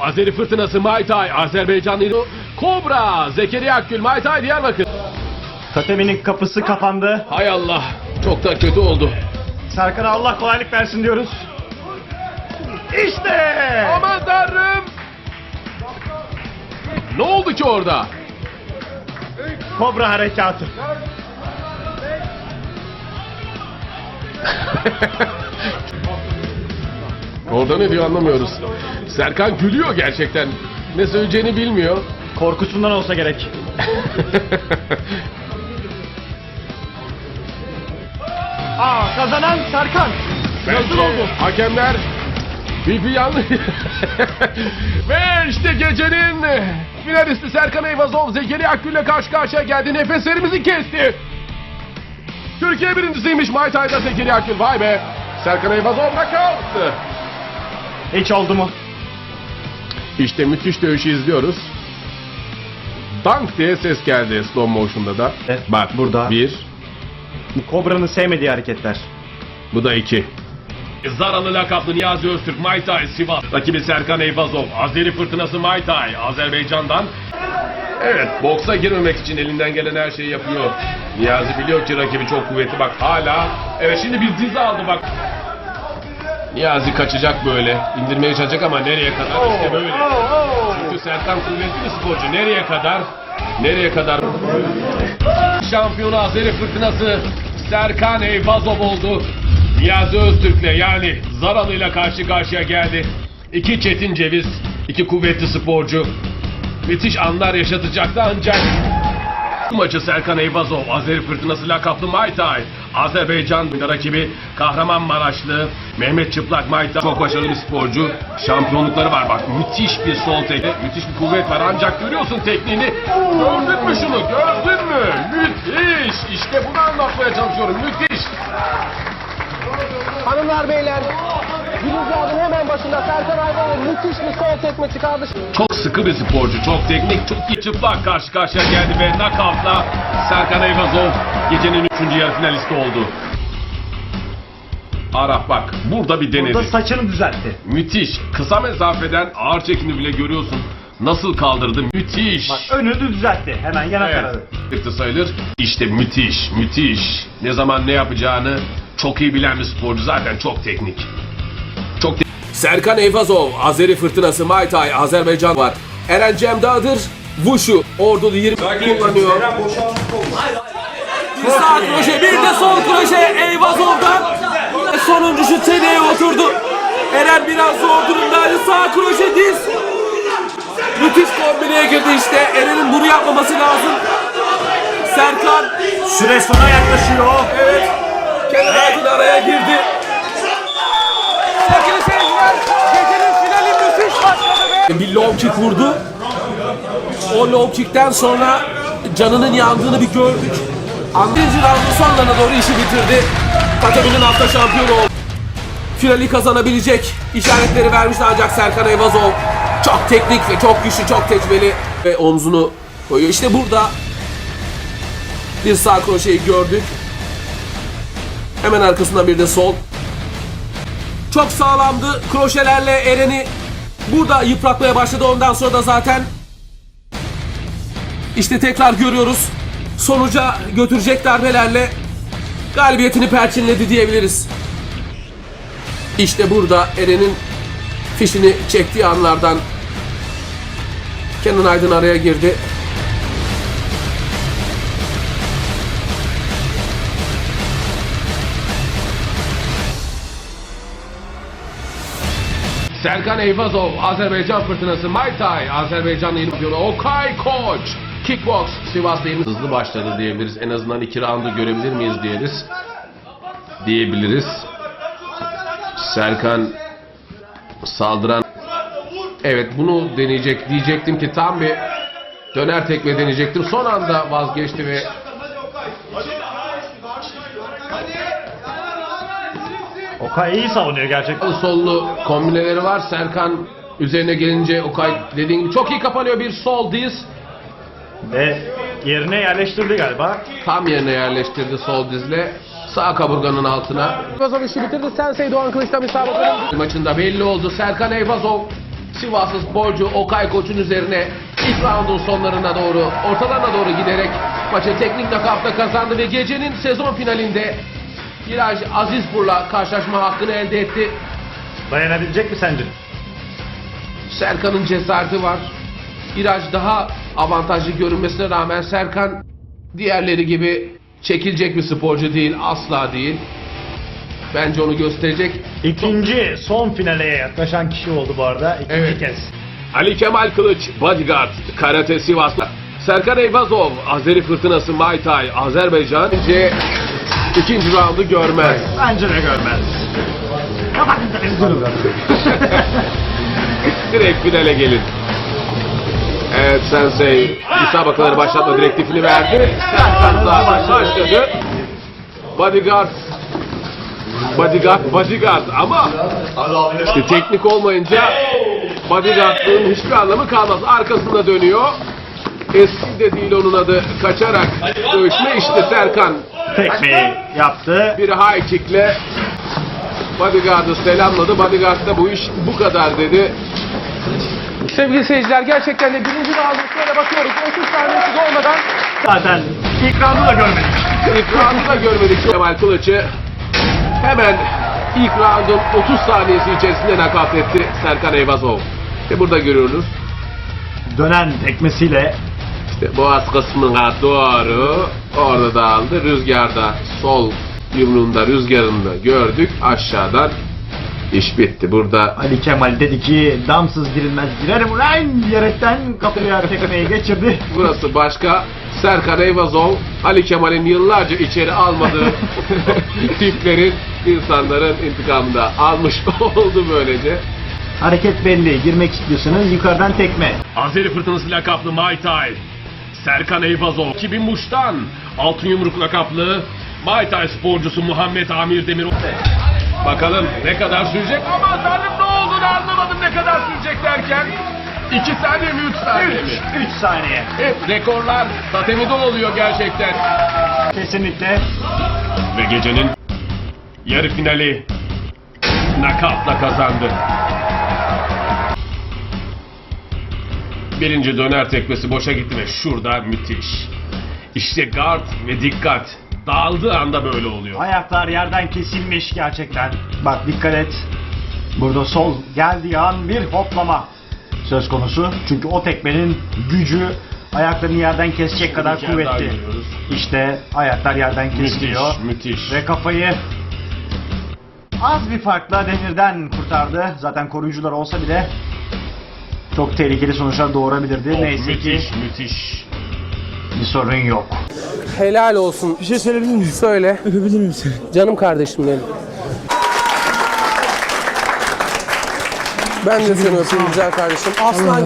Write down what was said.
Azeri fırtınası Muay Thai, Azerbaycanlı Kobra, Zekeriya Akgül, Muay Thai Diyarbakır. Toteminin kapısı kapandı. Hay Allah, çok da kötü oldu. Serkan'a Allah kolaylık versin diyoruz. İşte! Aman tanrım! Ne oldu ki orada? Kobra harekatı. Orada ne diyor anlamıyoruz. Serkan gülüyor gerçekten. Ne söyleyeceğini bilmiyor. Korkusundan olsa gerek. Aa kazanan Serkan. Nasıl Bence oldu? Hakemler bir bir yanlış. Ve işte gecenin finalisti Serkan Eyvazov Zekeriya Akgül'le karşı karşıya geldi. Nefeslerimizi kesti. Türkiye birincisiymiş Muay Thai'da Zekeriya Akgül. Vay be. Serkan Eyvazov knockout. Hiç oldu mu? İşte müthiş dövüşü izliyoruz. Dank diye ses geldi slow motion'da da. Evet, Bak burada. Bir, Bu Kobra'nın sevmediği hareketler. bu da iki. Zaralı lakaplı Niyazi Öztürk Muay Thai Sivas. Rakibi Serkan Eyvazov. Azeri fırtınası Muay Thai Azerbaycan'dan. Evet boksa girmemek için elinden gelen her şeyi yapıyor. Niyazi biliyor ki rakibi çok kuvvetli bak hala. Evet şimdi bir dizi aldı bak. Niyazi kaçacak böyle. indirmeye çalışacak ama nereye kadar işte böyle. Çünkü Serkan kuvvetli bir sporcu. Nereye kadar? Nereye kadar? Şampiyonu Azeri fırtınası Serkan Eyvazov oldu. Niyazi Öztürk'le yani Zaralı'yla karşı karşıya geldi. İki çetin ceviz, iki kuvvetli sporcu. Müthiş anlar yaşatacaktı ancak bu maçı Serkan Eyvazov, Azeri Fırtınası lakaplı Muay Thai, Azerbaycan rakibi Kahramanmaraşlı Mehmet Çıplak Muay Thai. Çok başarılı bir sporcu. Şampiyonlukları var bak. Müthiş bir sol tekme, müthiş bir kuvvet var. Ancak görüyorsun tekniğini. Gördün mü şunu? Gördün mü? Müthiş. İşte bunu anlatmaya çalışıyorum. Müthiş. Hanımlar beyler, adım hemen başında Serkan Ayvan'ın müthiş bir sol tekme çıkardı. Çok sıkı bir sporcu, çok teknik, çok iyi çıplak karşı karşıya geldi ve knockoutla Serkan Eyvazov gecenin üçüncü yarı finalisti oldu. Arap bak, burada bir denedi. Burada saçını düzeltti. Müthiş. Kısa mesafeden ağır çekimi bile görüyorsun. Nasıl kaldırdı? Müthiş. Bak önünü düzeltti. Hemen yana Evet. taradı. Çıktı sayılır. İşte müthiş, müthiş. Ne zaman ne yapacağını çok iyi bilen bir sporcu zaten çok teknik. Çok te- Serkan Eyvazov, Azeri Fırtınası Muay Thai, Azerbaycan var. Eren Cem Dağdır, Wushu, Ordulu 20 kullanıyor. Bir sağ kroşe, bir de sol kroşe Eyvazov'dan. Sonuncusu çeneye oturdu. Eren biraz zor durumdaydı. Sağ kroşe diz. Müthiş kombineye girdi işte. Eren'in bunu yapmaması lazım. Serkan Süre sona yaklaşıyor. evet. Kenan Aydın araya girdi. Sevgili seyirciler, gecenin finali müthiş başladı ve Bir low kick vurdu. O low kickten sonra canının yandığını bir gördük. Birinci roundun sonlarına doğru işi bitirdi. Kategorinin hafta şampiyonu oldu. Finali kazanabilecek işaretleri vermişti ancak Serkan Eyvazov çok teknik ve çok güçlü, çok tecrübeli ve omzunu koyuyor. İşte burada bir sağ kroşeyi gördük. Hemen arkasından bir de sol. Çok sağlamdı. Kroşelerle Eren'i burada yıpratmaya başladı. Ondan sonra da zaten işte tekrar görüyoruz. Sonuca götürecek darbelerle galibiyetini perçinledi diyebiliriz. İşte burada Eren'in fişini çektiği anlardan Kenan Aydın araya girdi. Serkan Eyvazov, Azerbaycan fırtınası Muay Thai, Azerbaycanlı şampiyonu Okay Koç. Kickbox, Sivas'ta yeni hızlı başladı diyebiliriz. En azından iki roundu görebilir miyiz diyeriz. Diyebiliriz. Serkan saldıran Evet bunu deneyecek diyecektim ki tam bir döner tekme deneyecektim. Son anda vazgeçti ve Okay iyi savunuyor gerçekten. sollu kombineleri var. Serkan üzerine gelince Okay dediğin gibi çok iyi kapanıyor bir sol diz. Ve yerine yerleştirdi galiba. Tam yerine yerleştirdi sol dizle. Sağ kaburganın altına. Eyvazov işi bitirdi. Sensei Doğan Kılıç'tan müsabakaların Maçında belli oldu. Serkan Eyvazov Sivaslı sporcu Okay Koç'un üzerine ilk roundun sonlarına doğru, ortalarına doğru giderek maçı teknik nakavta kazandı ve gecenin sezon finalinde Biraj Azizpur'la karşılaşma hakkını elde etti. Dayanabilecek mi sence? Serkan'ın cesareti var. Biraj daha avantajlı görünmesine rağmen Serkan diğerleri gibi çekilecek bir sporcu değil, asla değil. Bence onu gösterecek. İkinci son finale yaklaşan kişi oldu bu arada. İkinci Evet. kez. Ali Kemal Kılıç, Bodyguard, Karate Sivas'ta. Serkan Eyvazov, Azeri Fırtınası Muay Thai, Azerbaycan. Bence ikinci roundu görmez. Bence de görmez. Kapatın da üzülür. Direkt finale gelin. Evet Sensei müsabakaları başlatma direktifini verdi. Serkan da başladı. Bodyguard Bodyguard, bodyguard ama işte teknik olmayınca bodyguardlığın hiçbir anlamı kalmaz. Arkasında dönüyor. Eski de değil onun adı. Kaçarak dövüşme işte Serkan. Tekmeyi yaptı. Bir high kickle bodyguard'ı selamladı. Bodyguard da bu iş bu kadar dedi. Sevgili seyirciler gerçekten de birinci şöyle bakıyoruz. 30 saniyesi dolmadan Zaten ilk roundu da görmedik. ilk roundu da görmedik Kemal Kılıç'ı. Hemen ilk roundun 30 saniyesi içerisinde nakavt etti Serkan Eyvazov. Ve burada görüyoruz. Dönen tekmesiyle İşte boğaz kısmına doğru orada da aldı. Rüzgarda sol yumruğunda rüzgarında gördük. Aşağıdan iş bitti. Burada Ali Kemal dedi ki damsız girilmez girerim ulan diyerekten kapıya tekmeyi geçirdi. Burası başka. Serkan Eyvazov, Ali Kemal'in yıllarca içeri almadığı tiplerin, insanların intikamını da almış oldu böylece. Hareket belli. Girmek istiyorsanız yukarıdan tekme. Azeri Fırtınası lakaplı Muay Thai. Serkan Eyvazov, 2000 Muş'tan Altın Yumruk lakaplı Muay Thai sporcusu Muhammed Amir Demir. Bakalım ne kadar sürecek ama tanrım ne olduğunu anlamadım ne kadar sürecek derken. 2 saniye mi 3 saniye mi? 3 saniye. Hep rekorlar tatemide oluyor gerçekten. Kesinlikle. Ve gecenin yarı finali nakavtla kazandı. Birinci döner tekmesi boşa gitti ve şurada müthiş. İşte guard ve dikkat dağıldığı anda böyle oluyor. Ayaklar yerden kesilmiş gerçekten. Bak dikkat et. Burada sol geldiği an bir hoplama söz konusu. Çünkü o tekmenin gücü ayaklarını yerden kesecek kadar Bir kere daha kuvvetli. görüyoruz. İşte ayaklar yerden kesiliyor. Müthiş, müthiş. Ve kafayı az bir farkla demirden kurtardı. Zaten koruyucular olsa bile çok tehlikeli sonuçlar doğurabilirdi. Neyse ki müthiş, müthiş. Bir sorun yok. Helal olsun. Bir şey söyleyebilir miyim? Söyle. Öpebilir miyim seni? Canım kardeşim benim. Ben de seni öpeyim güzel kardeşim. Aslan